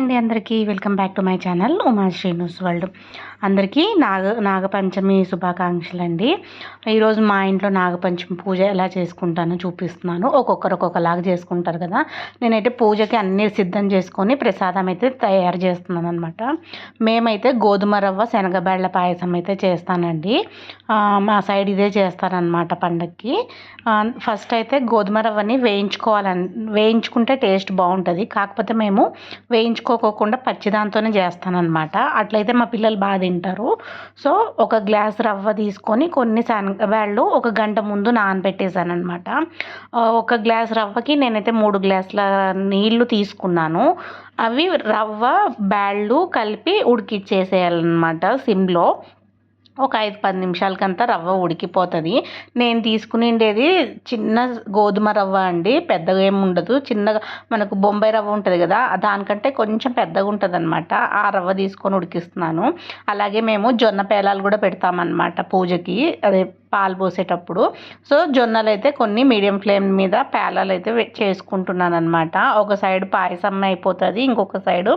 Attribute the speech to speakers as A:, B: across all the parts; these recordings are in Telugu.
A: అండి అందరికీ. Welcome back to my channel Uma Srinu's world. అందరికీ నాగ నాగపంచమి శుభాకాంక్షలు అండి ఈరోజు మా ఇంట్లో నాగపంచమి పూజ ఎలా చేసుకుంటానో చూపిస్తున్నాను. ఒక్కొక్కరు ఒక్కొక్కలాగా చేసుకుంటారు కదా. నేనైతే పూజకి అన్నీ సిద్ధం చేసుకొని ప్రసాదం అయితే తయారు చేస్తున్నాను అనమాట మేమైతే గోధుమ రవ్వ శనగబేళ్ళ పాయసం అయితే చేస్తానండి. మా సైడ్ ఇదే చేస్తారనమాట పండగకి ఫస్ట్ అయితే గోధుమ రవ్వని వేయించుకోవాలని వేయించుకుంటే టేస్ట్ బాగుంటుంది. కాకపోతే మేము వేయించుకోకోకుండా పచ్చిదాంతోనే చేస్తానన్నమాట. అట్లయితే మా పిల్లలు బాగా తింటారు. సో ఒక గ్లాస్ రవ్వ తీసుకొని కొన్ని శనగవాళ్ళు ఒక గంట ముందు నానబెట్టేసాను అనమాట ఒక గ్లాస్ రవ్వకి నేనైతే మూడు గ్లాసుల నీళ్ళు తీసుకున్నాను. అవి రవ్వ బ్యాళ్ళు కలిపి ఉడికిచ్చేసేయాలన్నమాట సిమ్లో. ఒక ఐదు పది నిమిషాలకంతా రవ్వ ఉడికిపోతుంది. నేను తీసుకునిండేది చిన్న గోధుమ రవ్వ అండి పెద్దగా ఏమి ఉండదు. చిన్నగా మనకు బొంబాయి రవ్వ ఉంటుంది కదా దానికంటే కొంచెం పెద్దగా ఉంటుంది అనమాట ఆ రవ్వ తీసుకొని ఉడికిస్తున్నాను. అలాగే మేము జొన్న పేలాలు కూడా పెడతామన్నమాట పూజకి. అదే పాలు పోసేటప్పుడు. సో జొన్నలు అయితే కొన్ని మీడియం ఫ్లేమ్ మీద పేలాలు అయితే చేసుకుంటున్నాను అనమాట ఒక సైడ్ పాయసం అయిపోతుంది ఇంకొక సైడు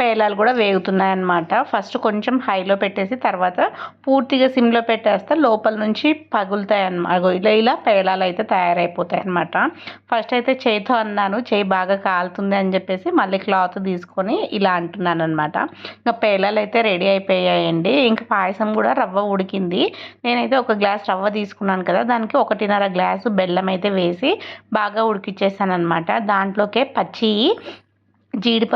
A: పేలాలు కూడా వేగుతున్నాయి అనమాట ఫస్ట్ కొంచెం హైలో పెట్టేసి తర్వాత పూర్తిగా సిమ్లో పెట్టేస్తే లోపల నుంచి పగులుతాయి అనమాట ఇలా ఇలా పేలాలు అయితే తయారైపోతాయి అనమాట ఫస్ట్ అయితే చేయితో అన్నాను చేయి బాగా కాలుతుంది అని చెప్పేసి మళ్ళీ క్లాత్ తీసుకొని ఇలా అంటున్నాను అనమాట ఇంకా పేలాలు అయితే రెడీ అయిపోయాయండి. ఇంకా పాయసం కూడా రవ్వ ఉడికింది. నేనైతే ఒక గ్లాస్ రవ్వ రవ్వ తీసుకున్నాను కదా దానికి ఒకటిన్నర గ్లాసు బెల్లం అయితే వేసి బాగా ఉడికిచ్చేసాను అనమాట దాంట్లోకే పచ్చి జీడిప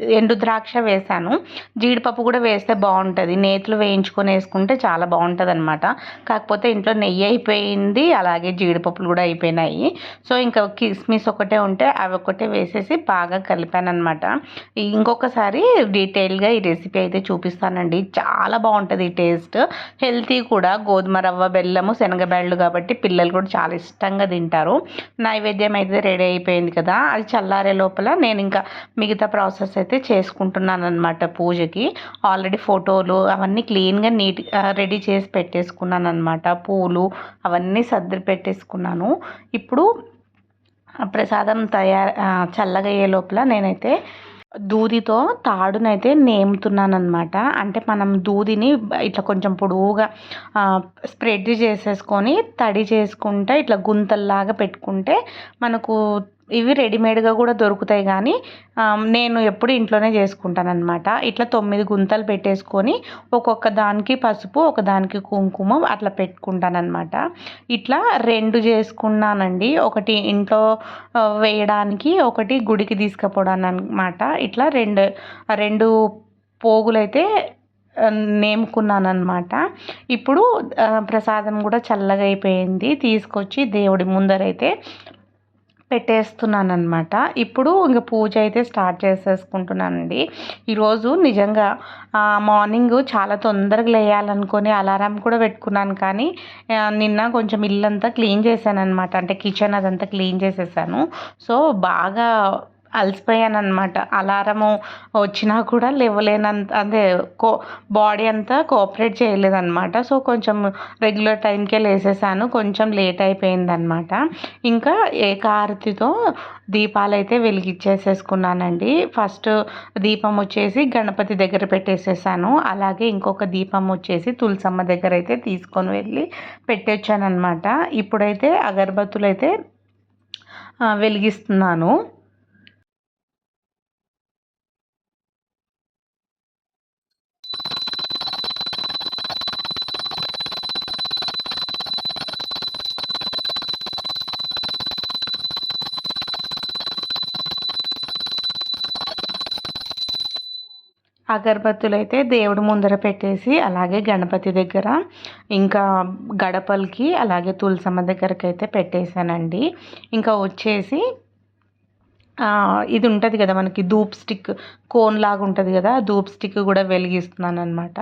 A: ఎండు ద్రాక్ష వేసాను. జీడిపప్పు కూడా వేస్తే బాగుంటుంది. నేతులు వేయించుకొని వేసుకుంటే చాలా బాగుంటుంది అనమాట కాకపోతే ఇంట్లో నెయ్యి అయిపోయింది అలాగే జీడిపప్పులు కూడా అయిపోయినాయి. సో ఇంకా కిస్మిస్ ఒకటే ఉంటే అవి ఒకటే వేసేసి బాగా కలిపాను అనమాట ఇంకొకసారి డీటెయిల్గా ఈ రెసిపీ అయితే చూపిస్తానండి. చాలా బాగుంటుంది ఈ టేస్ట్. హెల్తీ కూడా. గోధుమ రవ్వ బెల్లము శనగబెళ్ళు కాబట్టి పిల్లలు కూడా చాలా ఇష్టంగా తింటారు. నైవేద్యం అయితే రెడీ అయిపోయింది కదా. అది చల్లారే లోపల నేను ఇంకా మిగతా ప్రాసెస్ అయితే చేసుకుంటున్నాను అనమాట పూజకి. ఆల్రెడీ ఫోటోలు అవన్నీ క్లీన్గా నీట్ రెడీ చేసి పెట్టేసుకున్నాను అనమాట పూలు అవన్నీ సర్ది పెట్టేసుకున్నాను. ఇప్పుడు ప్రసాదం తయారు చల్లగయ్యే లోపల నేనైతే దూదితో తాడునైతే నేముతున్నాను అనమాట అంటే మనం దూదిని ఇట్లా కొంచెం పొడవుగా స్ప్రెడ్ చేసేసుకొని తడి చేసుకుంటే ఇట్లా గుంతల్లాగా పెట్టుకుంటే మనకు ఇవి రెడీమేడ్గా కూడా దొరుకుతాయి కానీ నేను ఎప్పుడు ఇంట్లోనే చేసుకుంటాను అనమాట ఇట్లా తొమ్మిది గుంతలు పెట్టేసుకొని ఒక్కొక్క దానికి పసుపు ఒక దానికి కుంకుమ అట్లా పెట్టుకుంటాను అనమాట ఇట్లా రెండు చేసుకున్నానండి. ఒకటి ఇంట్లో వేయడానికి ఒకటి గుడికి తీసుకుపోవడానికి అనమాట ఇట్లా రెండు రెండు పోగులైతే నేముకున్నాను అనమాట ఇప్పుడు ప్రసాదం కూడా చల్లగా అయిపోయింది. తీసుకొచ్చి దేవుడి ముందరైతే పెట్టేస్తున్నాను అనమాట ఇప్పుడు ఇంక పూజ అయితే స్టార్ట్ చేసేసుకుంటున్నానండి. ఈరోజు నిజంగా మార్నింగ్ చాలా తొందరగా లేయాలనుకొని అలారం కూడా పెట్టుకున్నాను కానీ నిన్న కొంచెం ఇల్లంతా క్లీన్ చేశాను అనమాట అంటే కిచెన్ అదంతా క్లీన్ చేసేసాను. సో బాగా అలసిపోయాను అనమాట అలారము వచ్చినా కూడా లేవలేనంత అదే కో బాడీ అంతా కోఆపరేట్ చేయలేదన్నమాట. సో కొంచెం రెగ్యులర్ టైంకే లేసేసాను. కొంచెం లేట్ అయిపోయిందనమాట ఇంకా ఏకారతితో దీపాలు అయితే వెలిగించేసేసుకున్నానండి. ఫస్ట్ దీపం వచ్చేసి గణపతి దగ్గర పెట్టేసేసాను. అలాగే ఇంకొక దీపం వచ్చేసి తులసమ్మ దగ్గర అయితే తీసుకొని వెళ్ళి పెట్టొచ్చానమాట ఇప్పుడైతే అగరబత్తులు అయితే వెలిగిస్తున్నాను. అగరబత్తులు అయితే దేవుడి ముందర పెట్టేసి అలాగే గణపతి దగ్గర ఇంకా గడపలకి అలాగే తులసమ్మ దగ్గరకి అయితే పెట్టేశానండి. ఇంకా వచ్చేసి ఇది ఉంటుంది కదా మనకి ధూప్ స్టిక్ కోన్ లాగా ఉంటుంది కదా ధూప్ స్టిక్ కూడా వెలిగిస్తున్నాను అనమాట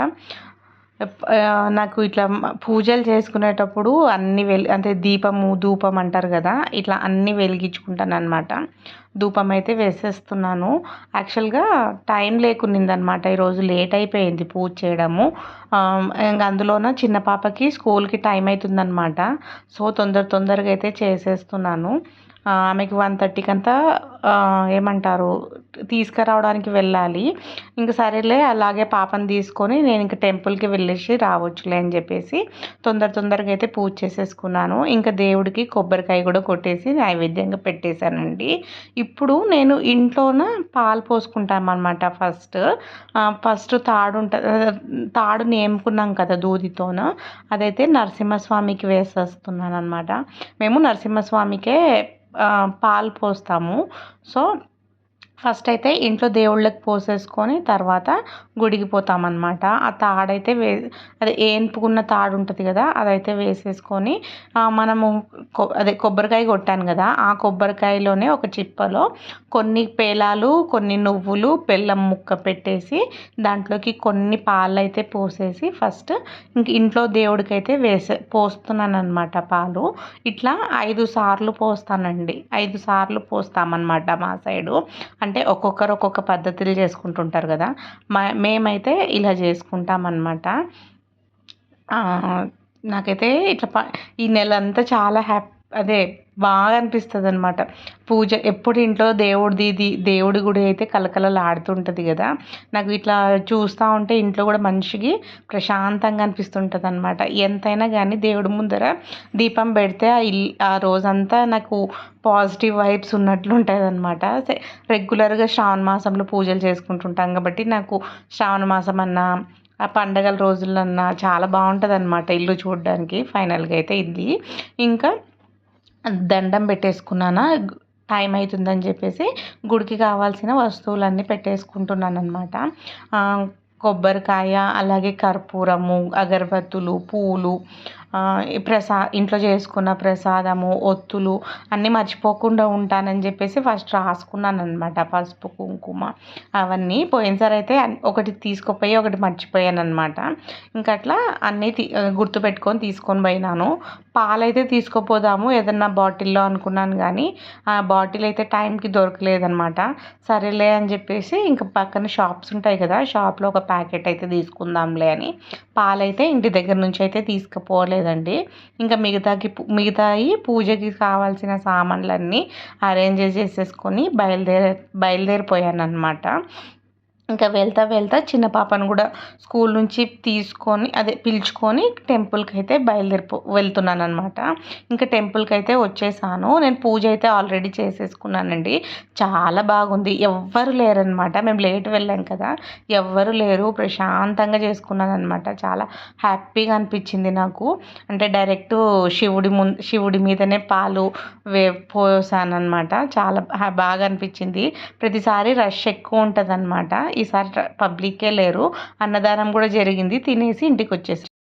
A: నాకు ఇట్లా పూజలు చేసుకునేటప్పుడు అన్ని వెలి అంటే దీపము ధూపం అంటారు కదా ఇట్లా అన్నీ వెలిగించుకుంటాను అనమాట ధూపం అయితే వేసేస్తున్నాను. యాక్చువల్గా టైం లేకునిందనమాట ఈరోజు లేట్ అయిపోయింది పూజ చేయడము. ఇంకా అందులోన చిన్న పాపకి స్కూల్కి టైం అవుతుందనమాట సో తొందర తొందరగా అయితే చేసేస్తున్నాను. ఆమెకి వన్ థర్టీకి అంతా ఏమంటారు తీసుకురావడానికి వెళ్ళాలి. ఇంక సరేలే అలాగే పాపను తీసుకొని నేను ఇంక టెంపుల్కి వెళ్ళేసి రావచ్చులే అని చెప్పేసి తొందర తొందరగా అయితే పూజ చేసేసుకున్నాను. ఇంకా దేవుడికి కొబ్బరికాయ కూడా కొట్టేసి నైవేద్యంగా పెట్టేశానండి. ఇప్పుడు నేను ఇంట్లోన పాలు పోసుకుంటామన్నమాట ఫస్ట్. ఫస్ట్ తాడు ఉంటుంది తాడు నేముకున్నాం కదా దూదితోన అదైతే నరసింహస్వామికి వేసేస్తున్నాను అనమాట మేము నరసింహస్వామికే పాలు పోస్తాము. సో ఫస్ట్ అయితే ఇంట్లో దేవుళ్ళకి పోసేసుకొని తర్వాత గుడికి పోతామన్నమాట. ఆ తాడైతే వే అదే ఏన్పుకున్న తాడు ఉంటుంది కదా అదైతే వేసేసుకొని మనము అదే కొబ్బరికాయ కొట్టాను కదా ఆ కొబ్బరికాయలోనే ఒక చిప్పలో కొన్ని పేలాలు కొన్ని నువ్వులు బెల్లం ముక్క పెట్టేసి దాంట్లోకి కొన్ని పాలు అయితే పోసేసి ఫస్ట్ ఇంక ఇంట్లో దేవుడికైతే వేసే పోస్తున్నాను అనమాట పాలు. ఇట్లా ఐదు సార్లు పోస్తానండి. ఐదు సార్లు పోస్తామన్నమాట మా సైడు. అంటే అంటే ఒక్కొక్కరు ఒక్కొక్క పద్ధతులు చేసుకుంటుంటారు కదా. మా మేమైతే ఇలా చేసుకుంటాం అన్నమాట నాకైతే ఇట్లా ప ఈ నెల అంతా చాలా హ్యాపీ అదే బాగా అనిపిస్తుంది అనమాట పూజ ఎప్పుడు ఇంట్లో దేవుడిది దేవుడి గుడి అయితే కలకలలాడుతుంటుంది కదా. నాకు ఇట్లా చూస్తూ ఉంటే ఇంట్లో కూడా మనిషికి ప్రశాంతంగా అనిపిస్తుంటుంది అనమాట ఎంతైనా కానీ దేవుడి ముందర దీపం పెడితే ఆ ఇల్ ఆ రోజంతా నాకు పాజిటివ్ వైబ్స్ ఉన్నట్లు ఉంటుంది అనమాట రెగ్యులర్గా శ్రావణ మాసంలో పూజలు చేసుకుంటుంటాం కాబట్టి నాకు శ్రావణ మాసం అన్నా ఆ పండగల రోజులన్నా చాలా బాగుంటుంది అనమాట ఇల్లు చూడడానికి ఫైనల్గా అయితే ఇది. ఇంకా దండం పెట్టేసుకున్నానా? టైం అవుతుందని చెప్పేసి గుడికి కావాల్సిన వస్తువులన్నీ పెట్టేసుకుంటున్నాను అనమాట కొబ్బరికాయ అలాగే కర్పూరము అగరబత్తులు పూలు ప్రసా ఇంట్లో చేసుకున్న ప్రసాదము ఒత్తులు అన్నీ మర్చిపోకుండా ఉంటానని చెప్పేసి ఫస్ట్ రాసుకున్నాను అనమాట పసుపు కుంకుమ అవన్నీ పోయినసారి అయితే ఒకటి తీసుకుపోయి ఒకటి మర్చిపోయాను అనమాట ఇంకా అట్లా అన్నీ తీ గుర్తుపెట్టుకొని తీసుకొని పోయినాను. పాలైతే తీసుకుపోదాము ఏదన్నా బాటిల్లో అనుకున్నాను కానీ ఆ బాటిల్ అయితే టైంకి దొరకలేదనమాట సరేలే అని చెప్పేసి ఇంకా పక్కన షాప్స్ ఉంటాయి కదా షాప్లో ఒక ప్యాకెట్ అయితే తీసుకుందాంలే అని పాలైతే ఇంటి దగ్గర నుంచి అయితే తీసుకుపోలేదు. లేదండి. ఇంకా మిగతాకి మిగతాయి పూజకి కావాల్సిన సామాన్లన్నీ అరేంజ్ చేసేసుకొని బయలుదేరే బయలుదేరిపోయాను అనమాట ఇంకా వెళ్తా వెళ్తా చిన్న పాపను కూడా స్కూల్ నుంచి తీసుకొని అదే పిలుచుకొని టెంపుల్కి అయితే బయలుదేరిపో వెళ్తున్నాను అనమాట ఇంకా టెంపుల్కి అయితే వచ్చేసాను. నేను పూజ అయితే ఆల్రెడీ చేసేసుకున్నానండి. చాలా బాగుంది. ఎవ్వరు లేరనమాట మేము లేట్ వెళ్ళాం కదా. ఎవ్వరు లేరు. ప్రశాంతంగా చేసుకున్నాను అనమాట చాలా హ్యాపీగా అనిపించింది నాకు. అంటే డైరెక్ట్ శివుడి ము శివుడి మీదనే పాలు వే పోసాను అనమాట చాలా బాగా అనిపించింది. ప్రతిసారి రష్ ఎక్కువ ఉంటుంది అనమాట ఈసారి పబ్లికే లేరు. అన్నదానం కూడా జరిగింది. తినేసి ఇంటికి వచ్చేసి